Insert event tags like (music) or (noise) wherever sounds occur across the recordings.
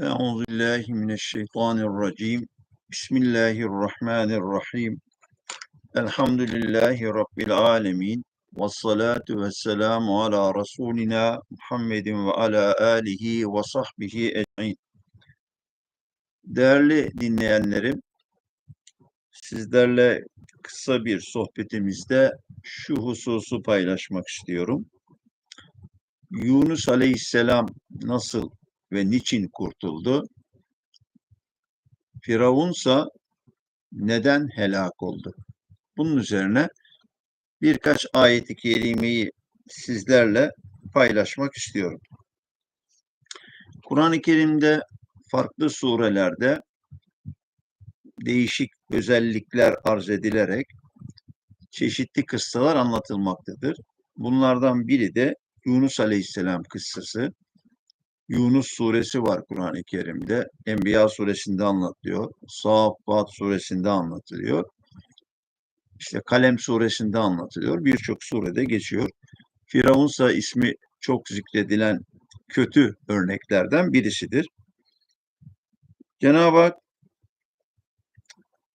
Euzu billahi mineşşeytanirracim. Bismillahirrahmanirrahim. Elhamdülillahi rabbil alamin. Ves salatu vesselamu ala rasulina Muhammedin ve ala alihi ve sahbihi ecmaîn. Değerli dinleyenlerim, sizlerle kısa bir sohbetimizde şu hususu paylaşmak istiyorum. Yunus Aleyhisselam nasıl ve niçin kurtuldu? Firavunsa neden helak oldu? Bunun üzerine birkaç ayet-i kerimeyi sizlerle paylaşmak istiyorum. Kur'an-ı Kerim'de farklı surelerde değişik özellikler arz edilerek çeşitli kıssalar anlatılmaktadır. Bunlardan biri de Yunus Aleyhisselam kıssası. Yunus suresi var Kur'an-ı Kerim'de. Enbiya suresinde anlatılıyor. Saffat suresinde anlatılıyor. İşte Kalem suresinde anlatılıyor. Birçok surede geçiyor. Firavunsa ismi çok zikredilen kötü örneklerden birisidir. Cenab-ı Hak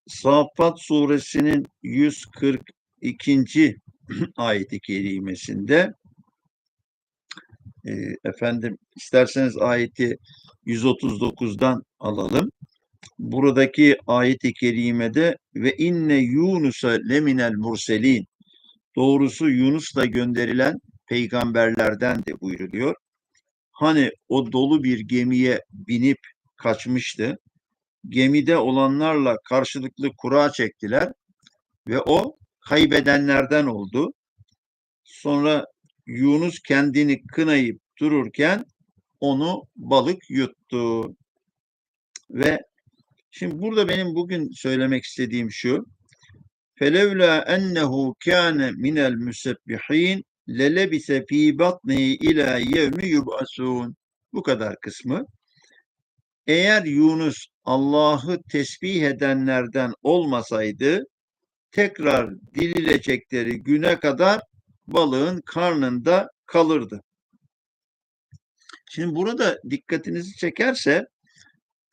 Saffat suresinin 142. (clears throat) ayeti kerimesinde e, efendim isterseniz ayeti 139'dan alalım. Buradaki ayeti kerimede ve inne Yunus'a leminel murselin doğrusu Yunus'la gönderilen peygamberlerden de buyuruluyor. Hani o dolu bir gemiye binip kaçmıştı. Gemide olanlarla karşılıklı kura çektiler ve o kaybedenlerden oldu. Sonra Yunus kendini kınayıp dururken onu balık yuttu. Ve şimdi burada benim bugün söylemek istediğim şu. Felevla ennehu kâne minel müsebbihin lelebise fî batnihi ilâ yevmi yub'asûn. Bu kadar kısmı. Eğer Yunus Allah'ı tesbih edenlerden olmasaydı tekrar dirilecekleri güne kadar balığın karnında kalırdı. Şimdi burada dikkatinizi çekerse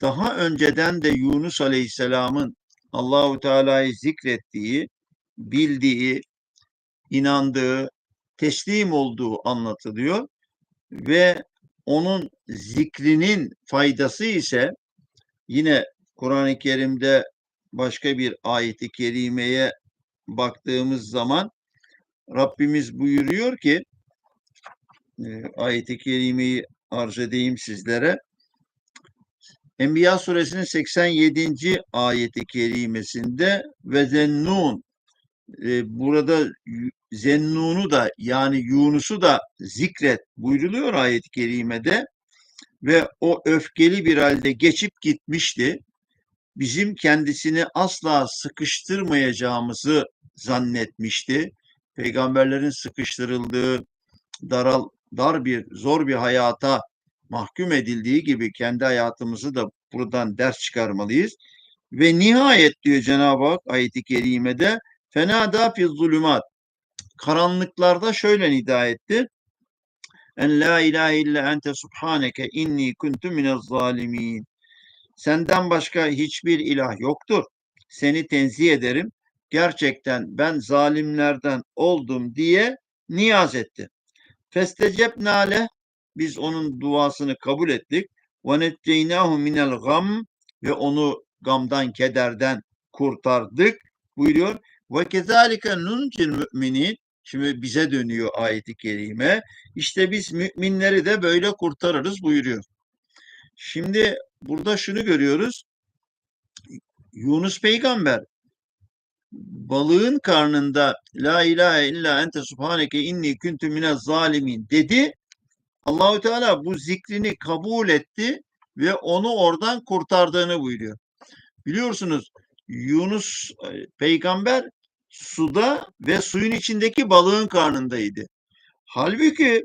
daha önceden de Yunus Aleyhisselam'ın Allahu Teala'yı zikrettiği, bildiği, inandığı, teslim olduğu anlatılıyor ve onun zikrinin faydası ise yine Kur'an-ı Kerim'de başka bir ayeti kerimeye baktığımız zaman Rabbimiz buyuruyor ki e, ayeti kerimeyi arz edeyim sizlere. Enbiya suresinin 87. ayeti kerimesinde ve zennun e, burada zennunu da yani Yunus'u da zikret buyruluyor ayet-i kerimede ve o öfkeli bir halde geçip gitmişti. Bizim kendisini asla sıkıştırmayacağımızı zannetmişti peygamberlerin sıkıştırıldığı daral dar bir zor bir hayata mahkum edildiği gibi kendi hayatımızı da buradan ders çıkarmalıyız. Ve nihayet diyor Cenab-ı Hak ayeti kerimede fenada fi zulümat karanlıklarda şöyle nida etti. En la ilahe illa ente subhaneke inni kuntu minez zalimin. Senden başka hiçbir ilah yoktur. Seni tenzih ederim gerçekten ben zalimlerden oldum diye niyaz etti. Festecebna le biz onun duasını kabul ettik. Ve necceynahu minel gam ve onu gamdan, kederden kurtardık buyuruyor. Ve kezalike nuncil müminin şimdi bize dönüyor ayeti kerime. İşte biz müminleri de böyle kurtarırız buyuruyor. Şimdi burada şunu görüyoruz. Yunus peygamber balığın karnında la ilahe illa ente subhaneke inni kuntu minez zalimin dedi. Allahü Teala bu zikrini kabul etti ve onu oradan kurtardığını buyuruyor. Biliyorsunuz Yunus e, peygamber suda ve suyun içindeki balığın karnındaydı. Halbuki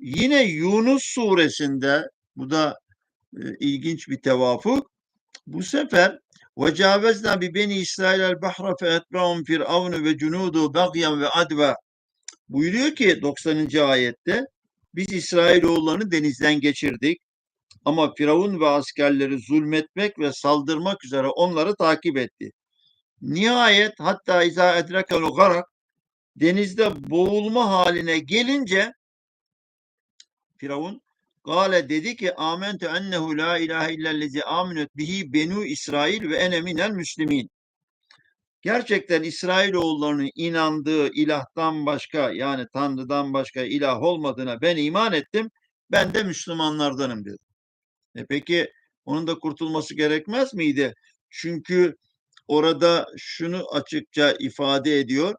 yine Yunus suresinde bu da e, ilginç bir tevafuk. Bu sefer ve cavezna bi beni İsrail el bahra fe etbahum firavunu ve cunudu bagyan ve adva. Buyuruyor ki 90. ayette biz İsrailoğullarını denizden geçirdik. Ama Firavun ve askerleri zulmetmek ve saldırmak üzere onları takip etti. Nihayet hatta izâ edrekel garak denizde boğulma haline gelince Firavun Gale dedi ki amentu ennehu la ilahe illellezi aminet bihi benu İsrail ve ene minel müslimin. Gerçekten İsrailoğullarının inandığı ilahtan başka yani Tanrı'dan başka ilah olmadığına ben iman ettim. Ben de Müslümanlardanım dedi. E peki onun da kurtulması gerekmez miydi? Çünkü orada şunu açıkça ifade ediyor.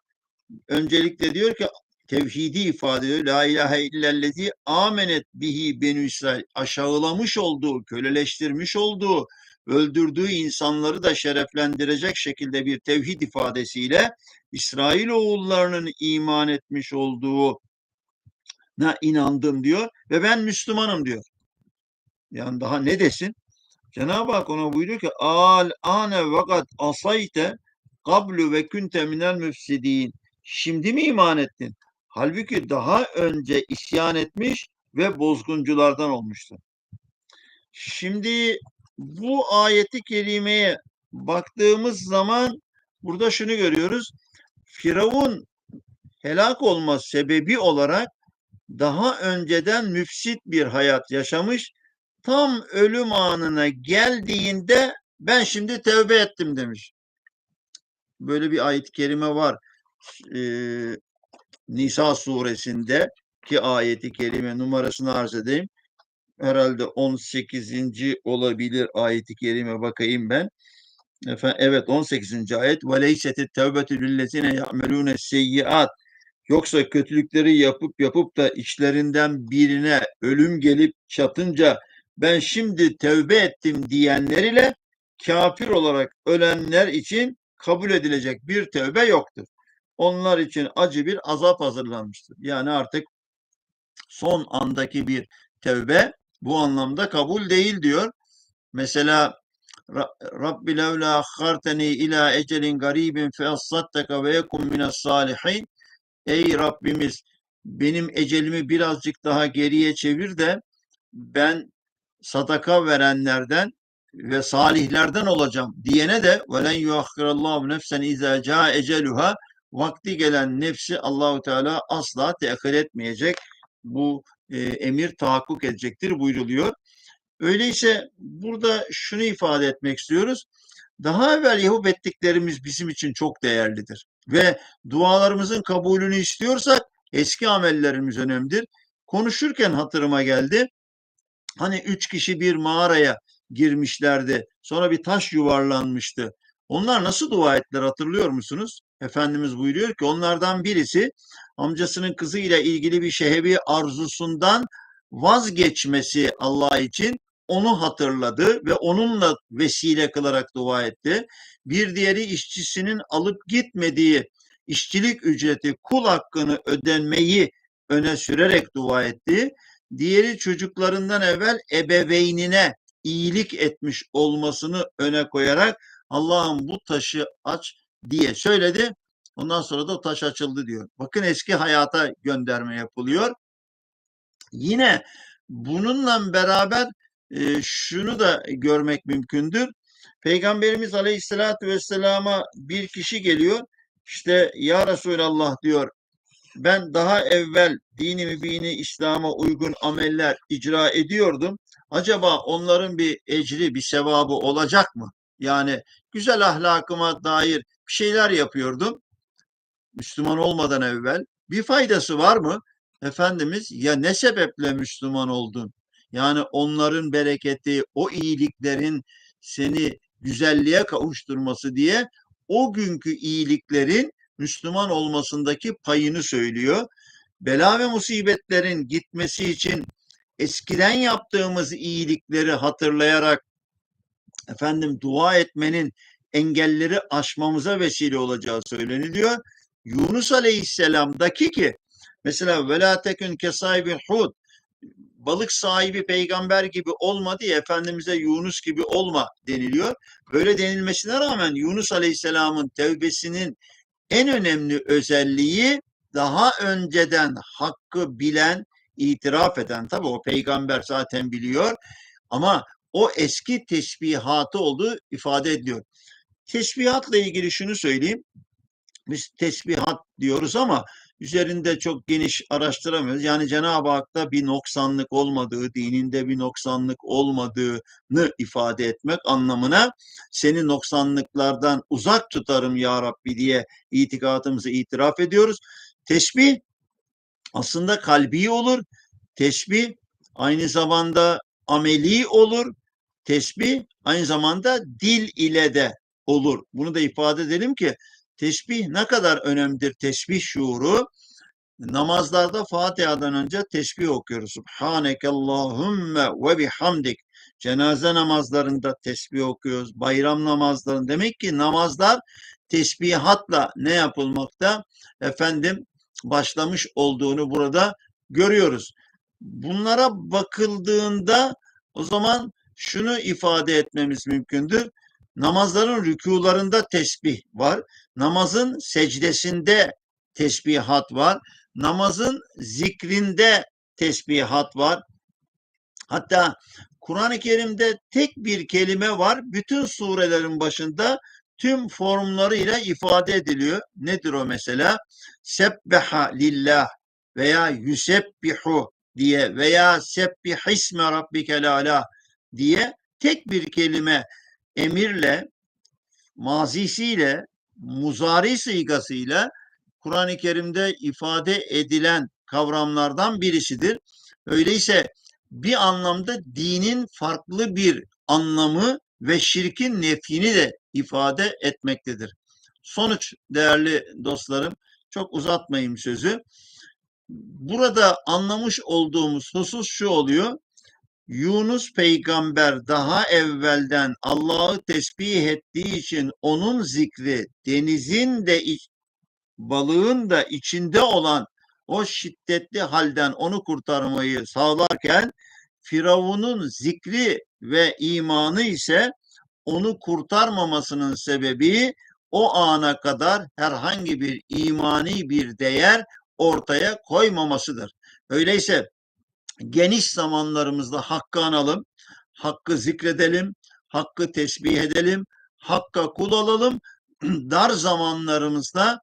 Öncelikle diyor ki tevhidi ifade ediyor. La ilahe illellezi amenet bihi benü İsrail. Aşağılamış olduğu, köleleştirmiş olduğu, öldürdüğü insanları da şereflendirecek şekilde bir tevhid ifadesiyle İsrail oğullarının iman etmiş olduğu na inandım diyor ve ben Müslümanım diyor. Yani daha ne desin? Cenab-ı Hak ona buyuruyor ki al ane vakat asayte kablu ve kunte minel müfsidin. Şimdi mi iman ettin? Halbuki daha önce isyan etmiş ve bozgunculardan olmuştu. Şimdi bu ayeti kerimeye baktığımız zaman burada şunu görüyoruz. Firavun helak olma sebebi olarak daha önceden müfsit bir hayat yaşamış. Tam ölüm anına geldiğinde ben şimdi tevbe ettim demiş. Böyle bir ayet-i kerime var. Ee, Nisa suresinde ki ayeti kerime numarasını arz edeyim. Herhalde 18. olabilir ayeti kerime bakayım ben. Efendim, evet 18. ayet ve leysetet tevbetü lillezine ya'melune seyyiat Yoksa kötülükleri yapıp yapıp da içlerinden birine ölüm gelip çatınca ben şimdi tevbe ettim diyenler ile kafir olarak ölenler için kabul edilecek bir tevbe yoktur. Onlar için acı bir azap hazırlanmıştır. Yani artık son andaki bir tevbe bu anlamda kabul değil diyor. Mesela Rabbi levla akharteni ila ecelin garibin fe assattaka ve yekun minas salihin Ey Rabbimiz benim ecelimi birazcık daha geriye çevir de ben sadaka verenlerden ve salihlerden olacağım diyene de velen yuakhirallahu nefsen iza caa eceluha vakti gelen nefsi Allahu Teala asla tehir etmeyecek. Bu e, emir tahakkuk edecektir buyruluyor. Öyleyse burada şunu ifade etmek istiyoruz. Daha evvel yahup ettiklerimiz bizim için çok değerlidir. Ve dualarımızın kabulünü istiyorsak eski amellerimiz önemlidir. Konuşurken hatırıma geldi. Hani üç kişi bir mağaraya girmişlerdi. Sonra bir taş yuvarlanmıştı. Onlar nasıl dua ettiler hatırlıyor musunuz? Efendimiz buyuruyor ki onlardan birisi amcasının kızıyla ilgili bir şehevi arzusundan vazgeçmesi Allah için onu hatırladı ve onunla vesile kılarak dua etti. Bir diğeri işçisinin alıp gitmediği işçilik ücreti, kul hakkını ödenmeyi öne sürerek dua etti. Diğeri çocuklarından evvel ebeveynine iyilik etmiş olmasını öne koyarak Allah'ım bu taşı aç diye söyledi. Ondan sonra da taş açıldı diyor. Bakın eski hayata gönderme yapılıyor. Yine bununla beraber e, şunu da görmek mümkündür. Peygamberimiz Aleyhisselatü Vesselam'a bir kişi geliyor. İşte ya Resulallah diyor ben daha evvel dini mübini İslam'a uygun ameller icra ediyordum. Acaba onların bir ecri, bir sevabı olacak mı? Yani güzel ahlakıma dair bir şeyler yapıyordum. Müslüman olmadan evvel. Bir faydası var mı? Efendimiz ya ne sebeple Müslüman oldun? Yani onların bereketi, o iyiliklerin seni güzelliğe kavuşturması diye o günkü iyiliklerin Müslüman olmasındaki payını söylüyor. Bela ve musibetlerin gitmesi için eskiden yaptığımız iyilikleri hatırlayarak efendim dua etmenin engelleri aşmamıza vesile olacağı söyleniliyor. Yunus Aleyhisselam'daki ki mesela vela tekün kesahibi hud balık sahibi peygamber gibi olma diye Efendimiz'e Yunus gibi olma deniliyor. Böyle denilmesine rağmen Yunus Aleyhisselam'ın tevbesinin en önemli özelliği daha önceden hakkı bilen, itiraf eden, tabi o peygamber zaten biliyor, Ama o eski tesbihatı olduğu ifade ediliyor. Tesbihatla ilgili şunu söyleyeyim. Biz tesbihat diyoruz ama üzerinde çok geniş araştıramıyoruz. Yani Cenab-ı Hak'ta bir noksanlık olmadığı, dininde bir noksanlık olmadığını ifade etmek anlamına seni noksanlıklardan uzak tutarım ya Rabbi diye itikadımızı itiraf ediyoruz. Tesbih aslında kalbi olur. Tesbih aynı zamanda ameli olur. Tesbih aynı zamanda dil ile de olur. Bunu da ifade edelim ki tesbih ne kadar önemlidir tesbih şuuru. Namazlarda Fatiha'dan önce tesbih okuyoruz. Subhaneke Allahümme ve bihamdik. Cenaze namazlarında tesbih okuyoruz. Bayram namazlarında. Demek ki namazlar tesbihatla ne yapılmakta? Efendim başlamış olduğunu burada görüyoruz. Bunlara bakıldığında o zaman şunu ifade etmemiz mümkündür. Namazların rükularında tesbih var. Namazın secdesinde tesbihat var. Namazın zikrinde tesbihat var. Hatta Kur'an-ı Kerim'de tek bir kelime var. Bütün surelerin başında tüm formlarıyla ifade ediliyor. Nedir o mesela? Sebbeha lillah veya yusebbihu diye veya sebbihisme rabbike ala diye tek bir kelime emirle mazisiyle muzari sigasıyla Kur'an-ı Kerim'de ifade edilen kavramlardan birisidir. Öyleyse bir anlamda dinin farklı bir anlamı ve şirkin nefini de ifade etmektedir. Sonuç değerli dostlarım, çok uzatmayayım sözü. Burada anlamış olduğumuz husus şu oluyor. Yunus peygamber daha evvelden Allah'ı tesbih ettiği için onun zikri denizin de iç, balığın da içinde olan o şiddetli halden onu kurtarmayı sağlarken Firavun'un zikri ve imanı ise onu kurtarmamasının sebebi o ana kadar herhangi bir imani bir değer ortaya koymamasıdır. Öyleyse geniş zamanlarımızda hakkı analım, hakkı zikredelim, hakkı tesbih edelim, hakka kul olalım. (clears throat) Dar zamanlarımızda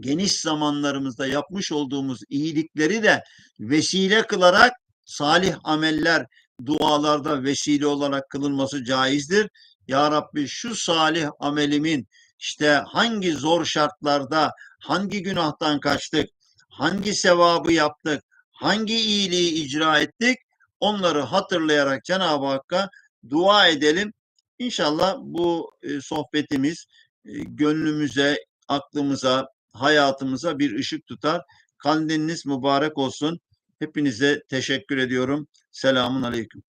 geniş zamanlarımızda yapmış olduğumuz iyilikleri de vesile kılarak salih ameller dualarda vesile olarak kılınması caizdir. Ya Rabbi şu salih amelimin işte hangi zor şartlarda hangi günahtan kaçtık, hangi sevabı yaptık, hangi iyiliği icra ettik onları hatırlayarak Cenab-ı Hakk'a dua edelim. İnşallah bu e, sohbetimiz e, gönlümüze, aklımıza, hayatımıza bir ışık tutar. Kandiliniz mübarek olsun. Hepinize teşekkür ediyorum. Selamun Aleyküm.